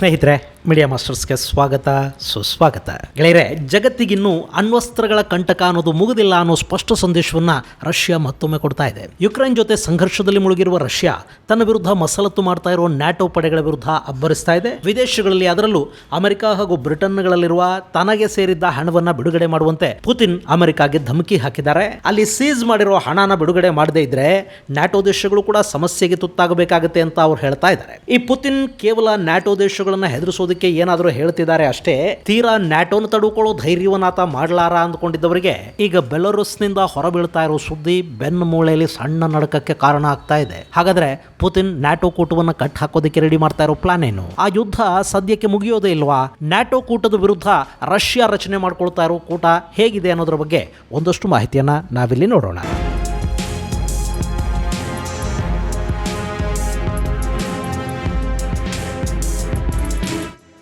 ಸ್ನೇಹಿತರೆ ಮೀಡಿಯಾ ಮಾಸ್ಟರ್ಸ್ಗೆ ಸ್ವಾಗತ, ಸುಸ್ವಾಗತ. ಗೆಳೆಯರೆ, ಜಗತ್ತಿಗಿನ್ನೂ ಅಣ್ವಸ್ತ್ರಗಳ ಕಂಟಕ ಅನ್ನೋದು ಮುಗುದಿಲ್ಲ ಅನ್ನೋ ಸ್ಪಷ್ಟ ಸಂದೇಶವನ್ನ ರಷ್ಯಾ ಮತ್ತೊಮ್ಮೆ ಕೊಡ್ತಾ ಇದೆ. ಯುಕ್ರೇನ್ ಜೊತೆ ಸಂಘರ್ಷದಲ್ಲಿ ಮುಳುಗಿರುವ ರಷ್ಯಾ ತನ್ನ ವಿರುದ್ಧ ಮಸಲತ್ತು ಮಾಡ್ತಾ ಇರುವ ನ್ಯಾಟೋ ಪಡೆಗಳ ವಿರುದ್ಧ ಅಬ್ಬರಿಸ್ತಾ ಇದೆ. ವಿದೇಶಗಳಲ್ಲಿ ಅದರಲ್ಲೂ ಅಮೆರಿಕ ಹಾಗೂ ಬ್ರಿಟನ್ಗಳಲ್ಲಿರುವ ತನಗೆ ಸೇರಿದ್ದ ಹಣವನ್ನ ಬಿಡುಗಡೆ ಮಾಡುವಂತೆ ಪುತಿನ್ ಅಮೆರಿಕಾಗೆ ಧಮಕಿ ಹಾಕಿದ್ದಾರೆ. ಅಲ್ಲಿ ಸೀಸ್ ಮಾಡಿರುವ ಹಣನ ಬಿಡುಗಡೆ ಮಾಡದೇ ಇದ್ರೆ ನ್ಯಾಟೋ ದೇಶಗಳು ಕೂಡ ಸಮಸ್ಯೆಗೆ ತುತ್ತಾಗಬೇಕಾಗುತ್ತೆ ಅಂತ ಅವ್ರು ಹೇಳ್ತಾ ಇದ್ದಾರೆ. ಈ ಪುತಿನ್ ಕೇವಲ ನ್ಯಾಟೋ ದೇಶಗಳನ್ನ ಹೆದರಿಸೋದಕ್ಕೆ ಏನಾದರೂ ಹೇಳ್ತಿದ್ದಾರೆ ಅಷ್ಟೇ, ತೀರಾ ನ್ಯಾಟೋನ ತಡುಕೊಳ್ಳೋ ಧೈರ್ಯವನ್ನಾತ ಮಾಡಲಾರ ಅಂದ್ಕೊಂಡಿದ್ದವರಿಗೆ ಈಗ ಬೆಲರುಸ್ನಿಂದ ಹೊರಬೀಳ್ತಾ ಇರೋ ಸುದ್ದಿ ಬೆನ್ನು ಮೂಳೆಯಲ್ಲಿ ಸಣ್ಣ ನಡಕಕ್ಕೆ ಕಾರಣ ಆಗ್ತಾ ಇದೆ. ಹಾಗಾದ್ರೆ ಪುತಿನ್ ನ್ಯಾಟೋ ಕೂಟವನ್ನು ಕಟ್ ಹಾಕೋದಕ್ಕೆ ರೆಡಿ ಮಾಡ್ತಾ ಇರೋ ಪ್ಲಾನ್ ಏನು? ಆ ಯುದ್ಧ ಸದ್ಯಕ್ಕೆ ಮುಗಿಯೋದೇ ಇಲ್ವಾ? ನ್ಯಾಟೋ ಕೂಟದ ವಿರುದ್ಧ ರಷ್ಯಾ ರಚನೆ ಮಾಡ್ಕೊಳ್ತಾ ಇರೋ ಕೂಟ ಹೇಗಿದೆ ಅನ್ನೋದ್ರ ಬಗ್ಗೆ ಒಂದಷ್ಟು ಮಾಹಿತಿಯನ್ನ ನಾವಿಲ್ಲಿ ನೋಡೋಣ.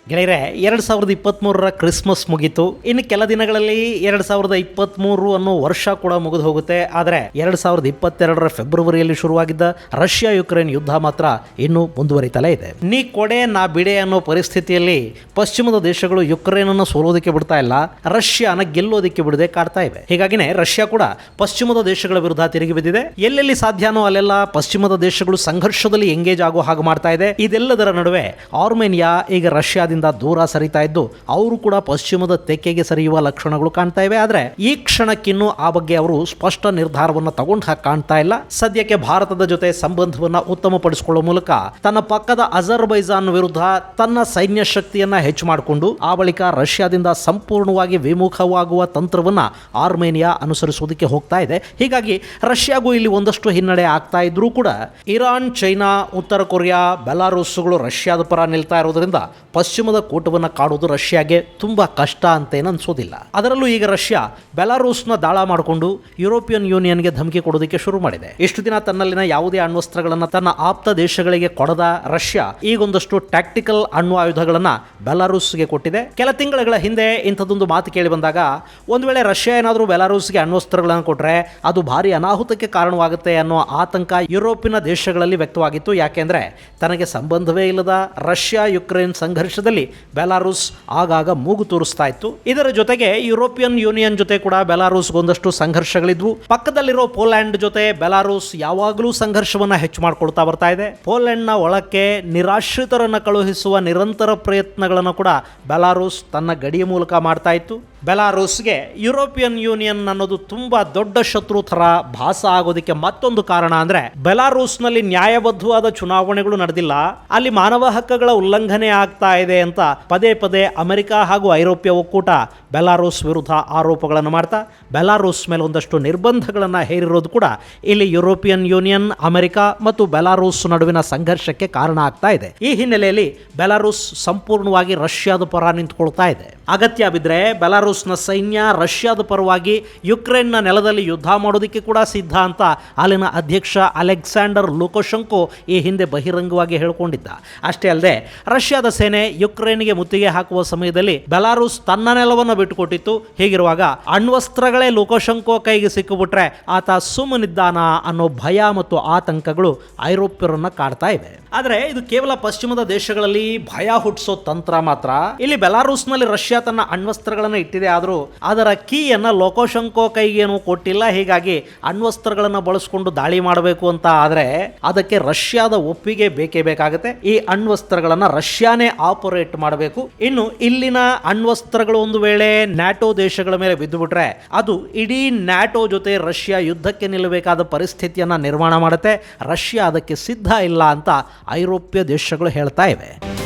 ಗೆಳೆಯರೆ, ಎರಡು ಸಾವಿರದ ಇಪ್ಪತ್ತ್ಮೂರರ ಕ್ರಿಸ್ಮಸ್ ಮುಗೀತು. ಇನ್ನು ಕೆಲ ದಿನಗಳಲ್ಲಿ ಎರಡು ಸಾವಿರದ ಇಪ್ಪತ್ತ್ಮೂರು ಅನ್ನೋ ವರ್ಷ ಕೂಡ ಮುಗಿದು ಹೋಗುತ್ತೆ. ಆದರೆ ಎರಡು ಸಾವಿರದ ಇಪ್ಪತ್ತೆರಡರ ಫೆಬ್ರವರಿಯಲ್ಲಿ ಶುರುವಾಗಿದ್ದ ರಷ್ಯಾ ಯುಕ್ರೇನ್ ಯುದ್ಧ ಮಾತ್ರ ಇನ್ನೂ ಮುಂದುವರಿತಲೇ ಇದೆ. ನೀ ಕೊಡೆ, ನಾ ಬಿಡೆ ಅನ್ನೋ ಪರಿಸ್ಥಿತಿಯಲ್ಲಿ ಪಶ್ಚಿಮದ ದೇಶಗಳು ಯುಕ್ರೇನ್ ಅನ್ನು ಸೋಲೋದಕ್ಕೆ ಬಿಡ್ತಾ ಇಲ್ಲ. ರಷ್ಯಾನ ಗೆಲ್ಲೋದಕ್ಕೆ ಬಿಡದೆ ಕಾಡ್ತಾ ಇವೆ. ಹೀಗಾಗಿನೇ ರಷ್ಯಾ ಕೂಡ ಪಶ್ಚಿಮದ ದೇಶಗಳ ವಿರುದ್ಧ ತಿರುಗಿ ಬಿದ್ದಿದೆ. ಎಲ್ಲೆಲ್ಲಿ ಸಾಧ್ಯನೋ ಅಲ್ಲೆಲ್ಲ ಪಶ್ಚಿಮದ ದೇಶಗಳು ಸಂಘರ್ಷದಲ್ಲಿ ಎಂಗೇಜ್ ಆಗೋ ಹಾಗೆ ಮಾಡ್ತಾ ಇದೆ. ಇದೆಲ್ಲದರ ನಡುವೆ ಆರ್ಮೇನಿಯಾ, ಈಗ ರಷ್ಯಾದಿಂದ ದೂರ ಸರಿತಾ ಇದ್ದು, ಅವರು ಕೂಡ ಪಶ್ಚಿಮದ ತೆಕ್ಕೆಗೆ ಸರಿಯುವ ಲಕ್ಷಣಗಳು ಕಾಣ್ತಾ ಇವೆ. ಆದ್ರೆ ಈ ಕ್ಷಣಕ್ಕಿನ್ನೂ ಆ ಬಗ್ಗೆ ಅವರು ಸ್ಪಷ್ಟ ನಿರ್ಧಾರವನ್ನು ತಗೊಂಡು ಕಾಣ್ತಾ ಇಲ್ಲ. ಸದ್ಯಕ್ಕೆ ಭಾರತದ ಜೊತೆ ಸಂಬಂಧವನ್ನ ಉತ್ತಮಪಡಿಸಿಕೊಳ್ಳುವ ಮೂಲಕ ತನ್ನ ಪಕ್ಕದ ಅಜರ್ಬೈಜಾನ್ ವಿರುದ್ಧ ತನ್ನ ಸೈನ್ಯ ಶಕ್ತಿಯನ್ನ ಹೆಚ್ಚು ಮಾಡಿಕೊಂಡು, ಆ ಬಳಿಕ ರಷ್ಯಾದಿಂದ ಸಂಪೂರ್ಣವಾಗಿ ವಿಮುಖವಾಗುವ ತಂತ್ರವನ್ನ ಆರ್ಮೇನಿಯಾ ಅನುಸರಿಸುವುದಕ್ಕೆ ಹೋಗ್ತಾ ಇದೆ. ಹೀಗಾಗಿ ರಷ್ಯಾಗೂ ಇಲ್ಲಿ ಒಂದಷ್ಟು ಹಿನ್ನಡೆ ಆಗ್ತಾ ಇದ್ರೂ ಕೂಡ ಇರಾನ್, ಚೈನಾ, ಉತ್ತರ ಕೊರಿಯಾ, ಬೆಲಾರೂಸ್ಗಳು ರಷ್ಯಾದ ಪರ ನಿಲ್ತಾ ಇರೋದ್ರಿಂದ ಪಶ್ಚಿಮದ ಕೂಟವನ್ನು ಕಾಡುವುದು ರಷ್ಯಾಗೆ ತುಂಬಾ ಕಷ್ಟ ಅಂತೇನು ಅನ್ಸೋದಿಲ್ಲ. ಅದರಲ್ಲೂ ಈಗ ರಷ್ಯಾ ಬೆಲಾರೂಸ್ನ ದಾಳ ಮಾಡಿಕೊಂಡು ಯುರೋಪಿಯನ್ ಯೂನಿಯನ್ಗೆ ಧಮಕಿ ಕೊಡೋದಕ್ಕೆ ಶುರು ಮಾಡಿದೆ. ಇಷ್ಟು ದಿನ ತನ್ನಲ್ಲಿನ ಯಾವುದೇ ಅಣ್ವಸ್ತ್ರಗಳನ್ನು ತನ್ನ ಆಪ್ತ ದೇಶಗಳಿಗೆ ಕೊಡದ ರಷ್ಯಾ ಈಗೊಂದಷ್ಟು ಟ್ಯಾಕ್ಟಿಕಲ್ ಅಣ್ವ ಆಯುಧಗಳನ್ನ ಬೆಲಾರೂಸ್ಗೆ ಕೊಟ್ಟಿದೆ. ಕೆಲ ತಿಂಗಳ ಹಿಂದೆ ಇಂಥದ್ದೊಂದು ಮಾತು ಕೇಳಿ ಬಂದಾಗ, ಒಂದು ವೇಳೆ ರಷ್ಯಾ ಏನಾದರೂ ಬೆಲಾರೂಸ್ಗೆ ಅಣ್ವಸ್ತ್ರಗಳನ್ನು ಕೊಟ್ಟರೆ ಅದು ಭಾರಿ ಅನಾಹುತಕ್ಕೆ ಕಾರಣವಾಗುತ್ತೆ ಅನ್ನೋ ಆತಂಕ ಯುರೋಪಿನ ದೇಶಗಳಲ್ಲಿ ವ್ಯಕ್ತವಾಗಿತ್ತು. ಯಾಕೆಂದ್ರೆ ತನಗೆ ಸಂಬಂಧವೇ ಇಲ್ಲದ ರಷ್ಯಾ ಯುಕ್ರೇನ್ ಸಂಘರ್ಷದಲ್ಲಿ ಬೆಲಾರೂಸ್ ಆಗಾಗ ಮೂಗು ತೋರಿಸ್ತಾ ಇತ್ತು. ಇದರ ಜೊತೆಗೆ ಯುರೋಪಿಯನ್ ಯೂನಿಯನ್ ಜೊತೆ ಕೂಡ ಬೆಲಾರೂಸ್ಗೊಂದಷ್ಟು ಸಂಘರ್ಷಗಳಿದ್ವು. ಪಕ್ಕದಲ್ಲಿರೋ ಪೋಲ್ಯಾಂಡ್ ಜೊತೆ ಬೆಲಾರೂಸ್ ಯಾವಾಗಲೂ ಸಂಘರ್ಷವನ್ನ ಹೆಚ್ಚು ಮಾಡಿಕೊಳ್ತಾ ಬರ್ತಾ ಇದೆ. ಪೋಲೆಂಡ್ನ ಒಳಕ್ಕೆ ನಿರಾಶ್ರಿತರನ್ನು ಕಳುಹಿಸುವ ನಿರಂತರ ಪ್ರಯತ್ನಗಳನ್ನು ಕೂಡ ಬೆಲಾರೂಸ್ ತನ್ನ ಗಡಿಯ ಮೂಲಕ ಮಾಡ್ತಾ ಇತ್ತು. ಬೆಲಾರೂಸ್ಗೆ ಯುರೋಪಿಯನ್ ಯೂನಿಯನ್ ಅನ್ನೋದು ತುಂಬಾ ದೊಡ್ಡ ಶತ್ರು ಥರ ಭಾಸ ಆಗೋದಕ್ಕೆ ಮತ್ತೊಂದು ಕಾರಣ ಅಂದ್ರೆ ಬೆಲಾರೂಸ್ನಲ್ಲಿ ನ್ಯಾಯಬದ್ಧವಾದ ಚುನಾವಣೆಗಳು ನಡೆದಿಲ್ಲ. ಅಲ್ಲಿ ಮಾನವ ಹಕ್ಕುಗಳ ಉಲ್ಲಂಘನೆ ಆಗ್ತಾ ಇದೆ ಅಂತ ಪದೇ ಪದೇ ಅಮೆರಿಕ ಹಾಗೂ ಐರೋಪ್ಯ ಒಕ್ಕೂಟ ಬೆಲಾರೂಸ್ ವಿರುದ್ಧ ಆರೋಪಗಳನ್ನು ಮಾಡ್ತಾ, ಬೆಲಾರೂಸ್ ಮೇಲೆ ಒಂದಷ್ಟು ನಿರ್ಬಂಧಗಳನ್ನು ಹೇರಿರೋದು ಕೂಡ ಇಲ್ಲಿ ಯುರೋಪಿಯನ್ ಯೂನಿಯನ್, ಅಮೆರಿಕ ಮತ್ತು ಬೆಲಾರೂಸ್ ನಡುವಿನ ಸಂಘರ್ಷಕ್ಕೆ ಕಾರಣ ಆಗ್ತಾ ಇದೆ. ಈ ಹಿನ್ನೆಲೆಯಲ್ಲಿ ಬೆಲಾರೂಸ್ ಸಂಪೂರ್ಣವಾಗಿ ರಷ್ಯಾದ ಪರ ನಿಂತ್ಕೊಳ್ತಾ ಇದೆ. ಅಗತ್ಯ ಬಿದ್ದರೆ ಬೆಲಾರೂಸ್ನ ಸೈನ್ಯ, ರಷ್ಯಾದ ಪರವಾಗಿ ಯುಕ್ರೇನ್ನ ನೆಲದಲ್ಲಿ ಯುದ್ಧ ಮಾಡೋದಕ್ಕೆ ಕೂಡ ಸಿದ್ಧ ಅಂತ ಅಲ್ಲಿನ ಅಧ್ಯಕ್ಷ ಅಲೆಕ್ಸಾಂಡರ್ ಲುಕೋಶಂಕೋ ಈ ಹಿಂದೆ ಬಹಿರಂಗವಾಗಿ ಹೇಳಿಕೊಂಡಿದ್ದ. ಅಷ್ಟೇ ಅಲ್ಲದೆ, ರಷ್ಯಾದ ಸೇನೆ ಯುಕ್ರೇನ್ಗೆ ಮುತ್ತಿಗೆ ಹಾಕುವ ಸಮಯದಲ್ಲಿ ಬೆಲಾರೂಸ್ ತನ್ನ ನೆಲವನ್ನು ಬಿಟ್ಟುಕೊಟ್ಟಿತ್ತು. ಹೀಗಿರುವಾಗ ಅಣ್ವಸ್ತ್ರಗಳೇ ಲುಕೋಶಂಕೋ ಕೈಗೆ ಸಿಕ್ಕಿಬಿಟ್ರೆ ಆತ ಸುಮ್ಮನಿದ್ದಾನ ಅನ್ನೋ ಭಯ ಮತ್ತು ಆತಂಕಗಳು ಐರೋಪ್ಯರನ್ನ ಕಾಡ್ತಾ ಇವೆ. ಆದರೆ ಇದು ಕೇವಲ ಪಶ್ಚಿಮದ ದೇಶಗಳಲ್ಲಿ ಭಯ ಹುಟ್ಟಿಸೋ ತಂತ್ರ ಮಾತ್ರ. ಇಲ್ಲಿ ಬೆಲಾರೂಸ್ನಲ್ಲಿ ರಷ್ಯಾ ತನ್ನ ಅಣ್ವಸ್ತ್ರಗಳನ್ನು ಇಟ್ಟಿದೆ ಆದರೂ ಅದರ ಕೀಯನ್ನು ಲೋಕೋಶಂಕೋ ಕೈಗೇನು ಕೊಟ್ಟಿಲ್ಲ. ಹೀಗಾಗಿ ಅಣ್ವಸ್ತ್ರಗಳನ್ನು ಬಳಸಿಕೊಂಡು ದಾಳಿ ಮಾಡಬೇಕು ಅಂತ ಆದರೆ ಅದಕ್ಕೆ ರಷ್ಯಾದ ಒಪ್ಪಿಗೆ ಬೇಕೇ ಬೇಕಾಗುತ್ತೆ. ಈ ಅಣ್ವಸ್ತ್ರಗಳನ್ನು ರಷ್ಯಾನೇ ಆಪರೇಟ್ ಮಾಡಬೇಕು. ಇನ್ನು ಇಲ್ಲಿನ ಅಣ್ವಸ್ತ್ರಗಳು ಒಂದು ವೇಳೆ ನ್ಯಾಟೋ ದೇಶಗಳ ಮೇಲೆ ಬಿದ್ದುಬಿಟ್ರೆ ಅದು ಇಡೀ ನ್ಯಾಟೋ ಜೊತೆ ರಷ್ಯಾ ಯುದ್ಧಕ್ಕೆ ನಿಲ್ಲಬೇಕಾದ ಪರಿಸ್ಥಿತಿಯನ್ನು ನಿರ್ಮಾಣ ಮಾಡುತ್ತೆ. ರಷ್ಯಾ ಅದಕ್ಕೆ ಸಿದ್ಧ ಇಲ್ಲ ಅಂತ ಐರೋಪ್ಯ ದೇಶಗಳು ಹೇಳ್ತಾ ಇವೆ.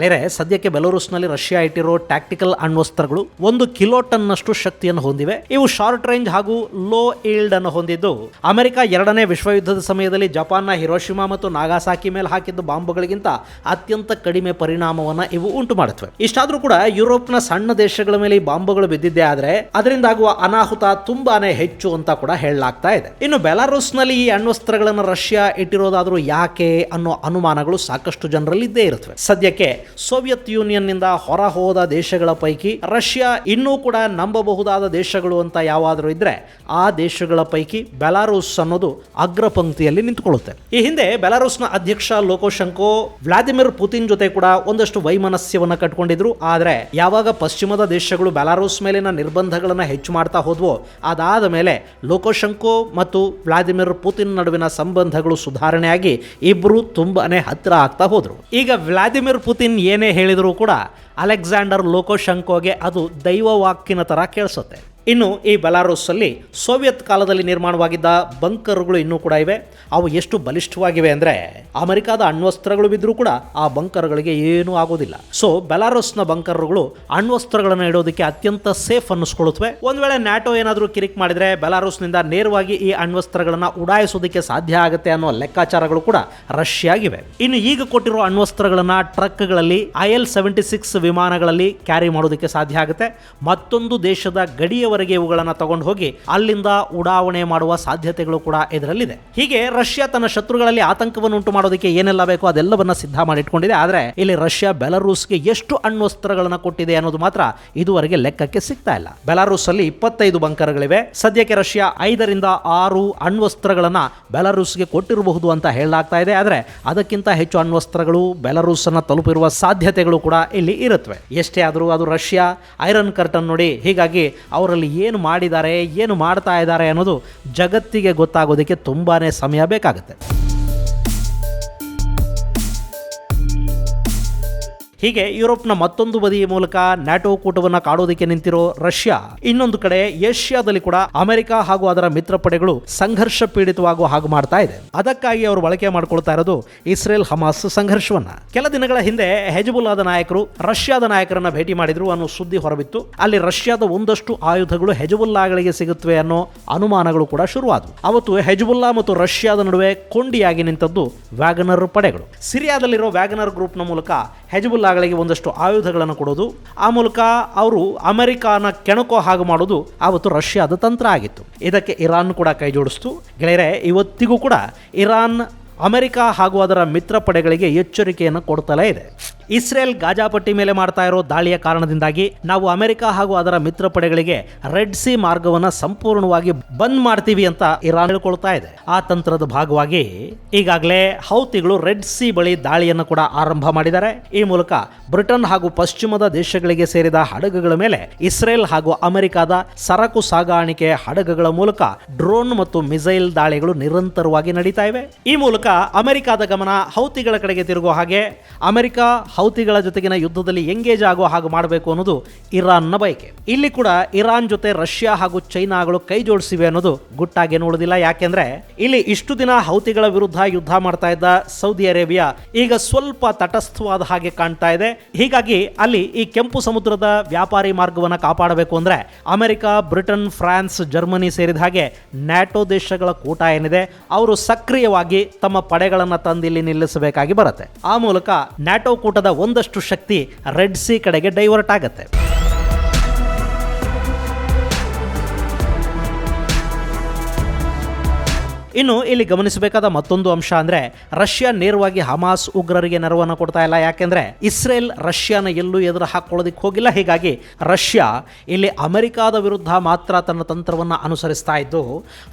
ಗೆಳೆಯರೆ, ಸದ್ಯಕ್ಕೆ ಬೆಲೋರೂಸ್ನಲ್ಲಿ ರಷ್ಯಾ ಇಟ್ಟಿರೋ ಟ್ಯಾಕ್ಟಿಕಲ್ ಅಣ್ವಸ್ತ್ರಗಳು ಒಂದು ಕಿಲೋ ಟನ್ನಷ್ಟು ಶಕ್ತಿಯನ್ನು ಹೊಂದಿವೆ. ಇವು ಶಾರ್ಟ್ ರೇಂಜ್ ಹಾಗೂ ಲೋ ಈಲ್ಡ್ ಅನ್ನು ಹೊಂದಿದ್ದು, ಅಮೆರಿಕ ಎರಡನೇ ವಿಶ್ವಯುದ್ಧದ ಸಮಯದಲ್ಲಿ ಜಪಾನ್ನ ಹಿರೋಶಿಮಾ ಮತ್ತು ನಾಗಾಸಾಕಿ ಮೇಲೆ ಹಾಕಿದ್ದ ಬಾಂಬುಗಳಿಗಿಂತ ಅತ್ಯಂತ ಕಡಿಮೆ ಪರಿಣಾಮವನ್ನು ಇವು ಉಂಟು ಮಾಡುತ್ತವೆ ಇಷ್ಟಾದರೂ ಕೂಡ ಯುರೋಪ್ನ ಸಣ್ಣ ದೇಶಗಳ ಮೇಲೆ ಈ ಬಾಂಬುಗಳು ಬಿದ್ದಿದ್ದೇ ಆದರೆ, ಅದರಿಂದಾಗುವ ಅನಾಹುತ ತುಂಬಾನೇ ಹೆಚ್ಚು ಅಂತ ಕೂಡ ಹೇಳಲಾಗ್ತಾ ಇದೆ. ಇನ್ನು ಬೆಲಾರೂಸ್ನಲ್ಲಿ ಈ ಅಣ್ವಸ್ತ್ರಗಳನ್ನು ರಷ್ಯಾ ಇಟ್ಟಿರೋದಾದರೂ ಯಾಕೆ ಅನ್ನೋ ಅನುಮಾನಗಳು ಸಾಕಷ್ಟು ಜನರಲ್ಲಿ ಇದ್ದೇ ಇರುತ್ತವೆ. ಸದ್ಯಕ್ಕೆ ಸೋವಿಯತ್ ಯೂನಿಯನ್ನಿಂದ ಹೊರಹೋದ ದೇಶಗಳ ಪೈಕಿ ರಷ್ಯಾ ಇನ್ನೂ ಕೂಡ ನಂಬಬಹುದಾದ ದೇಶಗಳು ಅಂತ ಯಾವಾದರೂ ಇದ್ರೆ ಆ ದೇಶಗಳ ಪೈಕಿ ಬೆಲಾರೂಸ್ ಅನ್ನೋದು ಅಗ್ರ ಪಂಕ್ತಿಯಲ್ಲಿ ನಿಂತುಕೊಳ್ಳುತ್ತೆ. ಈ ಹಿಂದೆ ಬೆಲಾರೂಸ್ನ ಅಧ್ಯಕ್ಷ ಲೋಕೋಶಂಕೋ ವ್ಲಾದಿಮಿರ್ ಪುತಿನ್ ಜೊತೆ ಕೂಡ ಒಂದಷ್ಟು ವೈಮನಸ್ಯವನ್ನು ಕಟ್ಕೊಂಡಿದ್ರು. ಆದರೆ ಯಾವಾಗ ಪಶ್ಚಿಮದ ದೇಶಗಳು ಬೆಲಾರೂಸ್ ಮೇಲಿನ ನಿರ್ಬಂಧಗಳನ್ನು ಹೆಚ್ಚು ಮಾಡ್ತಾ ಹೋದ್ವೋ, ಅದಾದ ಮೇಲೆ ಲೋಕೋಶಂಕೋ ಮತ್ತು ವ್ಲಾದಿಮಿರ್ ಪುತಿನ್ ನಡುವಿನ ಸಂಬಂಧಗಳು ಸುಧಾರಣೆಯಾಗಿ ಇಬ್ಬರು ತುಂಬಾನೇ ಹತ್ತಿರ ಆಗ್ತಾ ಹೋದ್ರು. ಈಗ ವ್ಲಾದಿಮಿರ್ ಪುತಿನ್ ಏನೇ ಹೇಳಿದರೂ ಕೂಡ ಅಲೆಕ್ಸಾಂಡರ್ ಲೋಕೋಶಂಕೋಗೆ ಅದು ದೈವವಾಕ್ಯನ ಥರ ಕೇಳಿಸುತ್ತೆ. ಇನ್ನು ಈ ಬೆಲಾರೂಸಲ್ಲಿ ಸೋವಿಯತ್ ಕಾಲದಲ್ಲಿ ನಿರ್ಮಾಣವಾಗಿದ್ದ ಬಂಕರ್ಗಳು ಇನ್ನೂ ಕೂಡ ಇವೆ. ಅವು ಎಷ್ಟು ಬಲಿಷ್ಠವಾಗಿವೆ ಅಂದರೆ ಅಮೆರಿಕಾದ ಅಣ್ವಸ್ತ್ರಗಳು ಬಿದ್ದರೂ ಕೂಡ ಆ ಬಂಕರ್ಗಳಿಗೆ ಏನೂ ಆಗೋದಿಲ್ಲ. ಸೊ ಬೆಲಾರೂಸ್ನ ಬಂಕರ್ಗಳು ಅಣ್ವಸ್ತ್ರಗಳನ್ನು ಇಡೋದಕ್ಕೆ ಅತ್ಯಂತ ಸೇಫ್ ಅನ್ನಿಸ್ಕೊಳ್ಳುತ್ತವೆ. ಒಂದು ವೇಳೆ ನ್ಯಾಟೋ ಏನಾದರೂ ಕಿರಿಕ್ ಮಾಡಿದರೆ ಬೆಲಾರೂಸ್ನಿಂದ ನೇರವಾಗಿ ಈ ಅಣ್ವಸ್ತ್ರಗಳನ್ನು ಉಡಾಯಿಸೋದಕ್ಕೆ ಸಾಧ್ಯ ಆಗುತ್ತೆ ಅನ್ನೋ ಲೆಕ್ಕಾಚಾರಗಳು ಕೂಡ ರಷ್ಯಾಗಿವೆ. ಇನ್ನು ಈಗ ಕೊಟ್ಟಿರೋ ಅಣ್ವಸ್ತ್ರಗಳನ್ನು ಟ್ರಕ್ಗಳಲ್ಲಿ, ಐ ಎಲ್ ಸೆವೆಂಟಿ ಸಿಕ್ಸ್ ವಿಮಾನಗಳಲ್ಲಿ ಕ್ಯಾರಿ ಮಾಡೋದಕ್ಕೆ ಸಾಧ್ಯ ಆಗುತ್ತೆ. ಮತ್ತೊಂದು ದೇಶದ ಗಡಿಯವರೆಗೆ ಇವುಗಳನ್ನು ತಗೊಂಡು ಹೋಗಿ ಅಲ್ಲಿಂದ ಉಡಾವಣೆ ಮಾಡುವ ಸಾಧ್ಯತೆಗಳು ಕೂಡ ಇದರಲ್ಲಿದೆ. ಹೀಗೆ ರಷ್ಯಾ ತನ್ನ ಶತ್ರುಗಳಲ್ಲಿ ಆತಂಕವನ್ನು ಉಂಟು ಮಾಡೋದಕ್ಕೆ ಏನೆಲ್ಲ ಬೇಕೋ ಅದೆಲ್ಲವನ್ನ ಸಿದ್ಧ ಮಾಡಿಟ್ಕೊಂಡಿದೆ. ಆದರೆ ಇಲ್ಲಿ ರಷ್ಯಾ ಬೆಲಾರೂಸ್ಗೆ ಎಷ್ಟು ಅಣ್ವಸ್ತ್ರಗಳನ್ನು ಕೊಟ್ಟಿದೆ ಅನ್ನೋದು ಮಾತ್ರ ಇದುವರೆಗೆ ಲೆಕ್ಕಕ್ಕೆ ಸಿಗ್ತಾ ಇಲ್ಲ. ಬೆಲಾರೂಸ್ ಅಲ್ಲಿ ಇಪ್ಪತ್ತೈದು ಬಂಕರ್ಗಳಿವೆ. ಸದ್ಯಕ್ಕೆ ರಷ್ಯಾ ಐದರಿಂದ ಆರು ಅಣ್ವಸ್ತ್ರಗಳನ್ನ ಬೆಲಾರೂಸ್ಗೆ ಕೊಟ್ಟಿರಬಹುದು ಅಂತ ಹೇಳಲಾಗ್ತಾ ಇದೆ. ಆದರೆ ಅದಕ್ಕಿಂತ ಹೆಚ್ಚು ಅಣ್ವಸ್ತ್ರಗಳು ಬೆಲಾರೂಸ್ ಅನ್ನ ತಲುಪಿರುವ ಸಾಧ್ಯತೆಗಳು ಕೂಡ ಇಲ್ಲಿ ಇರುತ್ತವೆ. ಎಷ್ಟೇ ಆದರೂ ಅದು ರಷ್ಯಾ ಐರನ್ ಕರ್ಟನ್ ನೋಡಿ, ಹೀಗಾಗಿ ಅವರಲ್ಲಿ ಏನು ಮಾಡಿದ್ದಾರೆ ಏನು ಮಾಡ್ತಾ ಇದ್ದಾರೆ ಅನ್ನೋದು ಜಗತ್ತಿಗೆ ಗೊತ್ತಾಗೋದಕ್ಕೆ ತುಂಬಾ ಸಮಯ ಬೇಕಾಗುತ್ತೆ. ಹೀಗೆ ಯುರೋಪ್ನ ಮತ್ತೊಂದು ಬದಿಯ ಮೂಲಕ ನ್ಯಾಟೋ ಕೂಟವನ್ನು ಕಾಡೋದಕ್ಕೆ ನಿಂತಿರೋ ರಷ್ಯಾ, ಇನ್ನೊಂದು ಕಡೆ ಏಷ್ಯಾದಲ್ಲಿ ಕೂಡ ಅಮೆರಿಕ ಹಾಗೂ ಅದರ ಮಿತ್ರ ಪಡೆಗಳು ಸಂಘರ್ಷ ಪೀಡಿತವಾಗುವ ಹಾಗೆ ಮಾಡ್ತಾ ಇದೆ. ಅದಕ್ಕಾಗಿ ಅವರು ಬಳಕೆ ಮಾಡ್ಕೊಳ್ತಾ ಇರೋದು ಇಸ್ರೇಲ್ ಹಮಾಸ್ ಸಂಘರ್ಷವನ್ನ. ಕೆಲ ದಿನಗಳ ಹಿಂದೆ ಹೆಜಬುಲ್ಲಾದ ನಾಯಕರು ರಷ್ಯಾದ ನಾಯಕರನ್ನ ಭೇಟಿ ಮಾಡಿದ್ರು ಅನ್ನೋ ಸುದ್ದಿ ಹೊರಬಿತ್ತು. ಅಲ್ಲಿ ರಷ್ಯಾದ ಒಂದಷ್ಟು ಆಯುಧಗಳು ಹೆಜಬುಲ್ಲಾಗಳಿಗೆ ಸಿಗುತ್ತವೆ ಅನ್ನೋ ಅನುಮಾನಗಳು ಕೂಡ ಶುರುವಾದವು. ಅವತ್ತು ಹೆಜಬುಲ್ಲಾ ಮತ್ತು ರಷ್ಯಾದ ನಡುವೆ ಕೊಂಡಿಯಾಗಿ ನಿಂತದ್ದು ವ್ಯಾಗನರ್ ಪಡೆಗಳು. ಸಿರಿಯಾದಲ್ಲಿರೋ ವ್ಯಾಗನರ್ ಗ್ರೂಪ್ನ ಮೂಲಕ ಹೆಜಬುಲ್ಲಾಗಳಿಗೆ ಒಂದಷ್ಟು ಆಯುಧಗಳನ್ನು ಕೊಡೋದು, ಆ ಮೂಲಕ ಅವರು ಅಮೆರಿಕಾನ ಕೆಣಕೋ ಹಾಗೆ ಮಾಡೋದು ಆವತ್ತು ರಷ್ಯಾದ ತಂತ್ರ ಆಗಿತ್ತು. ಇದಕ್ಕೆ ಇರಾನ್ ಕೂಡ ಕೈ ಜೋಡಿಸ್ತು. ಗೆಳೆಯರೆ, ಇವತ್ತಿಗೂ ಕೂಡ ಇರಾನ್ ಅಮೆರಿಕ ಹಾಗೂ ಅದರ ಮಿತ್ರ ಪಡೆಗಳಿಗೆ ಎಚ್ಚರಿಕೆಯನ್ನು ಕೊಡ್ತಲೇ ಇದೆ. ಇಸ್ರೇಲ್ ಗಾಜಾಪಟ್ಟಿ ಮೇಲೆ ಮಾಡ್ತಾ ಇರೋ ದಾಳಿಯ ಕಾರಣದಿಂದಾಗಿ ನಾವು ಅಮೆರಿಕ ಹಾಗೂ ಅದರ ಮಿತ್ರ ಪಡೆಗಳಿಗೆ ರೆಡ್ ಸಿ ಮಾರ್ಗವನ್ನು ಸಂಪೂರ್ಣವಾಗಿ ಬಂದ್ ಮಾಡ್ತೀವಿ ಅಂತ ಇರಾನ್ ಹೇಳ್ಕೊಳ್ತಾ ಇದೆ. ಆ ತಂತ್ರದ ಭಾಗವಾಗಿ ಈಗಾಗಲೇ ಹೌತಿಗಳು ರೆಡ್ ಸಿ ಬಳಿ ದಾಳಿಯನ್ನು ಕೂಡ ಆರಂಭ ಮಾಡಿದ್ದಾರೆ. ಈ ಮೂಲಕ ಬ್ರಿಟನ್ ಹಾಗೂ ಪಶ್ಚಿಮದ ದೇಶಗಳಿಗೆ ಸೇರಿದ ಹಡಗುಗಳ ಮೇಲೆ ಇಸ್ರೇಲ್ ಹಾಗೂ ಅಮೆರಿಕದ ಸರಕು ಸಾಗಾಣಿಕೆ ಹಡಗುಗಳ ಮೂಲಕ ಡ್ರೋನ್ ಮತ್ತು ಮಿಸೈಲ್ ದಾಳಿಗಳು ನಿರಂತರವಾಗಿ ನಡೀತಾ ಇವೆ. ಈ ಮೂಲಕ ಅಮೆರಿಕದ ಗಮನ ಹೌತಿಗಳ ಕಡೆಗೆ ತಿರುಗುವ ಹಾಗೆ ಅಮೆರಿಕ ಹೌತಿಗಳ ಜೊತೆಗಿನ ಯುದ್ಧದಲ್ಲಿ ಎಂಗೇಜ್ ಆಗೋ ಹಾಗೆ ಮಾಡಬೇಕು ಅನ್ನೋದು ಇರಾನ್ನ ಬಯಕೆ. ಇಲ್ಲಿ ಕೂಡ ಇರಾನ್ ಜೊತೆ ರಷ್ಯಾ ಹಾಗೂ ಚೈನಾಗಳು ಕೈ ಜೋಡಿಸಿವೆ ಅನ್ನೋದು ಗುಟ್ಟಾಗಿ ನೋಡುವುದಿಲ್ಲ ಯಾಕೆಂದ್ರೆ ಇಲ್ಲಿ ಇಷ್ಟು ದಿನ ಹೌತಿಗಳ ವಿರುದ್ಧ ಯುದ್ಧ ಮಾಡ್ತಾ ಇದ್ದ ಸೌದಿ ಅರೇಬಿಯಾ ಈಗ ಸ್ವಲ್ಪ ತಟಸ್ಥವಾದ ಹಾಗೆ ಕಾಣ್ತಾ ಇದೆ. ಹೀಗಾಗಿ ಅಲ್ಲಿ ಈ ಕೆಂಪು ಸಮುದ್ರದ ವ್ಯಾಪಾರಿ ಮಾರ್ಗವನ್ನು ಕಾಪಾಡಬೇಕು ಅಂದ್ರೆ ಅಮೆರಿಕ, ಬ್ರಿಟನ್, ಫ್ರಾನ್ಸ್, ಜರ್ಮನಿ ಸೇರಿದ ಹಾಗೆ ನ್ಯಾಟೋ ದೇಶಗಳ ಕೂಟ ಏನಿದೆ, ಅವರು ಸಕ್ರಿಯವಾಗಿ ತಮ್ಮ ಪಡೆಗಳನ್ನು ತಂದಿಲ್ಲಿ ನಿಲ್ಲಿಸಬೇಕಾಗಿ ಬರುತ್ತೆ. ಆ ಮೂಲಕ ನ್ಯಾಟೋ ಕೂಟದ ಒಂದಷ್ಟು ಶಕ್ತಿ ರೆಡ್ ಸಿ ಕಡೆಗೆ ಡೈವರ್ಟ್ ಆಗುತ್ತೆ. ಇನ್ನು ಇಲ್ಲಿ ಗಮನಿಸಬೇಕಾದ ಮತ್ತೊಂದು ಅಂಶ ಅಂದ್ರೆ ರಷ್ಯಾ ನೇರವಾಗಿ ಹಮಾಸ್ ಉಗ್ರರಿಗೆ ನೆರವನ್ನು ಕೊಡ್ತಾ ಇಲ್ಲ. ಯಾಕೆಂದ್ರೆ ಇಸ್ರೇಲ್ ರಷ್ಯಾನ ಎಲ್ಲೂ ಎದುರು ಹಾಕೊಳ್ಳೋದಕ್ಕೆ ಹೋಗಿಲ್ಲ. ಹೀಗಾಗಿ ರಷ್ಯಾ ಇಲ್ಲಿ ಅಮೆರಿಕಾದ ವಿರುದ್ಧ ಮಾತ್ರ ತನ್ನ ತಂತ್ರವನ್ನು ಅನುಸರಿಸ್ತಾ ಇದ್ದು,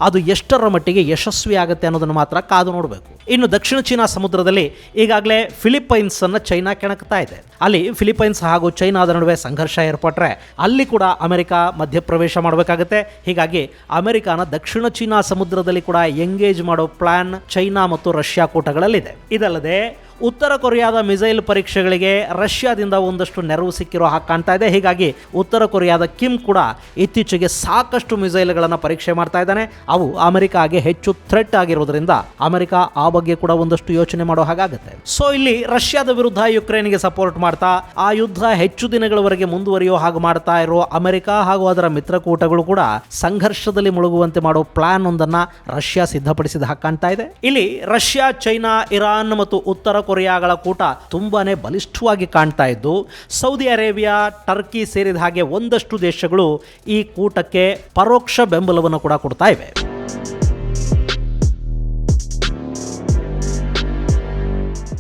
ಅದು ಎಷ್ಟರ ಮಟ್ಟಿಗೆ ಯಶಸ್ವಿ ಆಗುತ್ತೆ ಅನ್ನೋದನ್ನು ಮಾತ್ರ ಕಾದು ನೋಡಬೇಕು. ಇನ್ನು ದಕ್ಷಿಣ ಚೀನಾ ಸಮುದ್ರದಲ್ಲಿ ಈಗಾಗಲೇ ಫಿಲಿಪೈನ್ಸ್ ಅನ್ನ ಚೈನಾ ಕೆಣಕ್ತಾ ಇದೆ. ಅಲ್ಲಿ ಫಿಲಿಪೈನ್ಸ್ ಹಾಗೂ ಚೈನಾದ ನಡುವೆ ಸಂಘರ್ಷ ಏರ್ಪಟ್ರೆ ಅಲ್ಲಿ ಕೂಡ ಅಮೆರಿಕ ಮಧ್ಯಪ್ರವೇಶ ಮಾಡಬೇಕಾಗುತ್ತೆ. ಹೀಗಾಗಿ ಅಮೆರಿಕಾನ ದಕ್ಷಿಣ ಚೀನಾ ಸಮುದ್ರದಲ್ಲಿ ಕೂಡ ಎಂಗೇಜ್ ಮಾಡೋ ಪ್ಲಾನ್ ಚೈನಾ ಮತ್ತು ರಷ್ಯಾ ಕೂಟಗಳಲ್ಲಿದೆ. ಇದಲ್ಲದೆ ಉತ್ತರ ಕೊರಿಯಾದ ಮಿಸೈಲ್ ಪರೀಕ್ಷೆಗಳಿಗೆ ರಷ್ಯಾದಿಂದ ಒಂದಷ್ಟು ನೆರವು ಸಿಕ್ಕಿರೋ ಹಾಗೆ ಕಾಣ್ತಾ ಇದೆ. ಹೀಗಾಗಿ ಉತ್ತರ ಕೊರಿಯಾದ ಕಿಮ್ ಕೂಡ ಇತ್ತೀಚೆಗೆ ಸಾಕಷ್ಟು ಮಿಸೈಲ್ಗಳನ್ನು ಪರೀಕ್ಷೆ ಮಾಡ್ತಾ ಇದ್ದಾನೆ. ಅವು ಅಮೆರಿಕಾಗೆ ಹೆಚ್ಚು ಥ್ರೆಟ್ ಆಗಿರೋದ್ರಿಂದ ಅಮೆರಿಕ ಆ ಬಗ್ಗೆ ಕೂಡ ಒಂದಷ್ಟು ಯೋಚನೆ ಮಾಡೋ ಹಾಗಾಗುತ್ತೆ ಸೊ ಇಲ್ಲಿ ರಷ್ಯಾದ ವಿರುದ್ಧ ಯುಕ್ರೇನ್ಗೆ ಸಪೋರ್ಟ್ ಮಾಡ್ತಾ, ಆ ಯುದ್ಧ ಹೆಚ್ಚು ದಿನಗಳವರೆಗೆ ಮುಂದುವರಿಯೋ ಹಾಗೆ ಮಾಡ್ತಾ ಇರೋ ಅಮೆರಿಕ ಹಾಗೂ ಅದರ ಮಿತ್ರಕೂಟಗಳು ಕೂಡ ಸಂಘರ್ಷದಲ್ಲಿ ಮುಳುಗುವಂತೆ ಮಾಡೋ ಪ್ಲಾನ್ ಒಂದನ್ನ ರಷ್ಯಾ ಸಿದ್ಧಪಡಿಸಿದ ಹಾಗೆ ಕಾಣ್ತಾ ಇದೆ. ಇಲ್ಲಿ ರಷ್ಯಾ, ಚೈನಾ, ಇರಾನ್ ಮತ್ತು ಉತ್ತರ ಕೊರಿಯಾಗಳ ಕೂಟ ತುಂಬಾನೇ ಬಲಿಷ್ಠವಾಗಿ ಕಾಣ್ತಾ ಇದ್ದು, ಸೌದಿ ಅರೇಬಿಯಾ, ಟರ್ಕಿ ಸೇರಿದ ಹಾಗೆ ಒಂದಷ್ಟು ದೇಶಗಳು ಈ ಕೂಟಕ್ಕೆ ಪರೋಕ್ಷ ಬೆಂಬಲವನ್ನು ಕೂಡ ಕೊಡ್ತಾ ಇವೆ.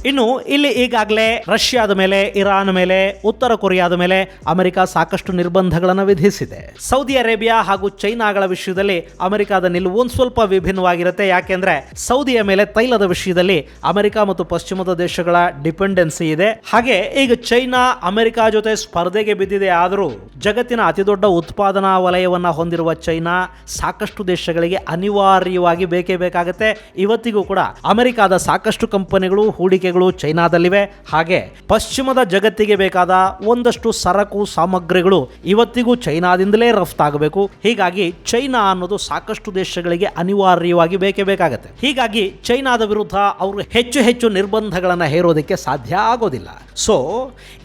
ಇನ್ನು ಇಲ್ಲಿ ಈಗಾಗಲೇ ರಷ್ಯಾದ ಮೇಲೆ, ಇರಾನ್ ಮೇಲೆ, ಉತ್ತರ ಕೊರಿಯಾದ ಮೇಲೆ ಅಮೆರಿಕ ಸಾಕಷ್ಟು ನಿರ್ಬಂಧಗಳನ್ನು ವಿಧಿಸಿದೆ. ಸೌದಿ ಅರೇಬಿಯಾ ಹಾಗೂ ಚೈನಾಗಳ ವಿಷಯದಲ್ಲಿ ಅಮೆರಿಕದ ನಿಲುವು ಒಂದು ಸ್ವಲ್ಪ ವಿಭಿನ್ನವಾಗಿರುತ್ತೆ. ಯಾಕೆಂದ್ರೆ ಸೌದಿಯ ಮೇಲೆ ತೈಲದ ವಿಷಯದಲ್ಲಿ ಅಮೆರಿಕ ಮತ್ತು ಪಶ್ಚಿಮದ ದೇಶಗಳ ಡಿಪೆಂಡೆನ್ಸಿ ಇದೆ. ಹಾಗೆ ಈಗ ಚೈನಾ, ಅಮೆರಿಕ ಜೊತೆ ಸ್ಪರ್ಧೆಗೆ ಬಿದ್ದಿದೆ. ಆದರೂ ಜಗತ್ತಿನ ಅತಿದೊಡ್ಡ ಉತ್ಪಾದನಾ ವಲಯವನ್ನು ಹೊಂದಿರುವ ಚೈನಾ ಸಾಕಷ್ಟು ದೇಶಗಳಿಗೆ ಅನಿವಾರ್ಯವಾಗಿ ಬೇಕೇ ಬೇಕಾಗುತ್ತೆ. ಇವತ್ತಿಗೂ ಕೂಡ ಅಮೆರಿಕದ ಸಾಕಷ್ಟು ಕಂಪನಿಗಳು ಹೂಡಿಕೆಗಳು ಚೈನಾದಲ್ಲಿವೆ. ಹಾಗೆ ಪಶ್ಚಿಮದ ಜಗತ್ತಿಗೆ ಬೇಕಾದ ಒಂದಷ್ಟು ಸರಕು ಸಾಮಗ್ರಿಗಳು ಇವತ್ತಿಗೂ ಚೈನಾದಿಂದಲೇ ರಫ್ತಾಗಬೇಕು ಹೀಗಾಗಿ ಚೈನಾ ಅನ್ನೋದು ಸಾಕಷ್ಟು ದೇಶಗಳಿಗೆ ಅನಿವಾರ್ಯವಾಗಿ ಬೇಕೇ ಬೇಕಾಗುತ್ತೆ. ಹೀಗಾಗಿ ಚೈನಾದ ವಿರುದ್ಧ ಅವರು ಹೆಚ್ಚು ಹೆಚ್ಚು ನಿರ್ಬಂಧಗಳನ್ನು ಹೇರೋದಕ್ಕೆ ಸಾಧ್ಯ ಆಗೋದಿಲ್ಲ. ಸೊ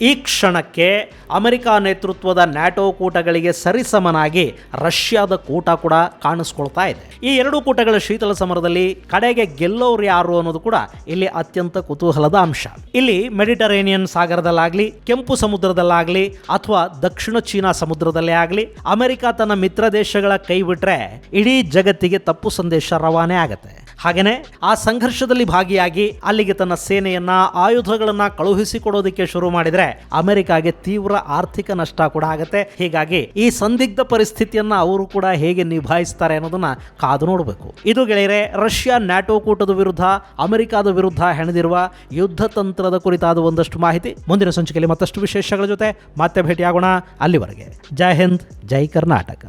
ಈ ಕ್ಷಣಕ್ಕೆ ಅಮೆರಿಕ ನೇತೃತ್ವದ ನ್ಯಾಟೋ ಕೂಟಗಳಿಗೆ ಸರಿಸಮನಾಗಿ ರಷ್ಯಾದ ಕೂಟ ಕೂಡ ಕಾಣಿಸ್ಕೊಳ್ತಾ ಇದೆ. ಈ ಎರಡು ಕೂಟಗಳ ಶೀತಲ ಸಮರದಲ್ಲಿ ಕಡೆಗೆ ಗೆಲ್ಲೋರು ಯಾರು ಅನ್ನೋದು ಕೂಡ ಇಲ್ಲಿ ಅತ್ಯಂತ ಕುತೂಹಲದ ಅಂಶ. ಇಲ್ಲಿ ಮೆಡಿಟರೇನಿಯನ್ ಸಾಗರದಲ್ಲಾಗ್ಲಿ, ಕೆಂಪು ಸಮುದ್ರದಲ್ಲಾಗ್ಲಿ ಅಥವಾ ದಕ್ಷಿಣ ಚೀನಾ ಸಮುದ್ರದಲ್ಲೇ ಆಗಲಿ, ಅಮೆರಿಕ ತನ್ನ ಮಿತ್ರ ದೇಶಗಳ ಕೈ ಬಿಟ್ರೆ ಇಡೀ ಜಗತ್ತಿಗೆ ತಪ್ಪು ಸಂದೇಶ ರವಾನೆ ಆಗತ್ತೆ. ಹಾಗೇನೆ ಆ ಸಂಘರ್ಷದಲ್ಲಿ ಭಾಗಿಯಾಗಿ ಅಲ್ಲಿಗೆ ತನ್ನ ಸೇನೆಯನ್ನ, ಆಯುಧಗಳನ್ನ ಕಳುಹಿಸಿಕೊಡೋದಕ್ಕೆ ಶುರು ಮಾಡಿದ್ರೆ ಅಮೆರಿಕಾಗೆ ತೀವ್ರ ಆರ್ಥಿಕ ನಷ್ಟ ಕೂಡ ಆಗುತ್ತೆ. ಹೀಗಾಗಿ ಈ ಸಂದಿಗ್ಧ ಪರಿಸ್ಥಿತಿಯನ್ನ ಅವರು ಕೂಡ ಹೇಗೆ ನಿಭಾಯಿಸ್ತಾರೆ ಅನ್ನೋದನ್ನ ಕಾದು ನೋಡಬೇಕು. ಇದು ಗೆಳೆಯರೆ, ರಷ್ಯಾ ನ್ಯಾಟೋ ಕೂಟದ ವಿರುದ್ಧ, ಅಮೆರಿಕಾದ ವಿರುದ್ಧ ಹೆಣೆದಿರುವ ಯುದ್ಧ ತಂತ್ರದ ಕುರಿತಾದ ಒಂದಷ್ಟು ಮಾಹಿತಿ ಮುಂದಿನ ಸಂಚಿಕೆಯಲ್ಲಿ ಮತ್ತಷ್ಟು ವಿಶೇಷಗಳ ಜೊತೆ ಮತ್ತೆ ಭೇಟಿಯಾಗೋಣ ಅಲ್ಲಿವರೆಗೆ. ಜೈ ಹಿಂದ್, ಜೈ ಕರ್ನಾಟಕ.